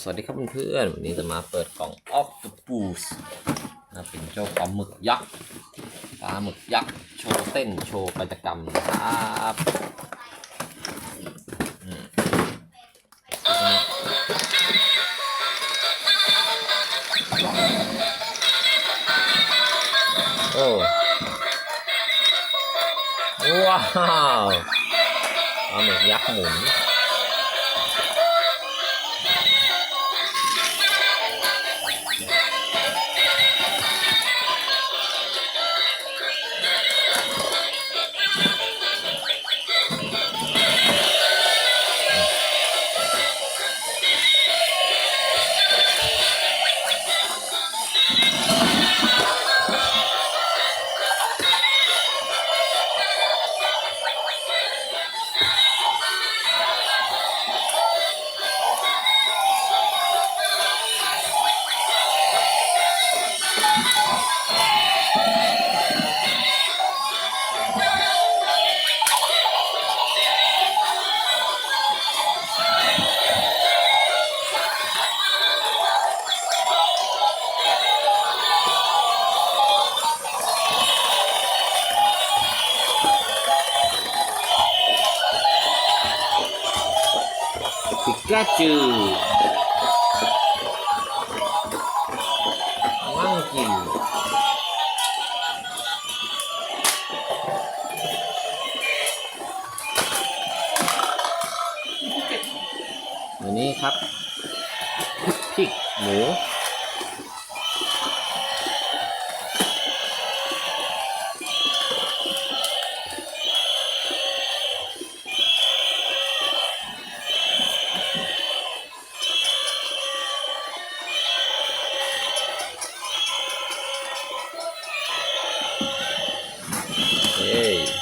สวัสดีครับเพื่อนวันนี้จะมาเปิดกล่อง Octopus นะเป็นเจ้าปลาหมึกยักษ์ปลาหมึกยักษ์โชว์เต้นโชว์กิจกรรมนะครับโอ้ว้าวปลาหมึกยักษ์หมุน ปิกาจูมังกีวันนี้ครับพริกหมู Ei.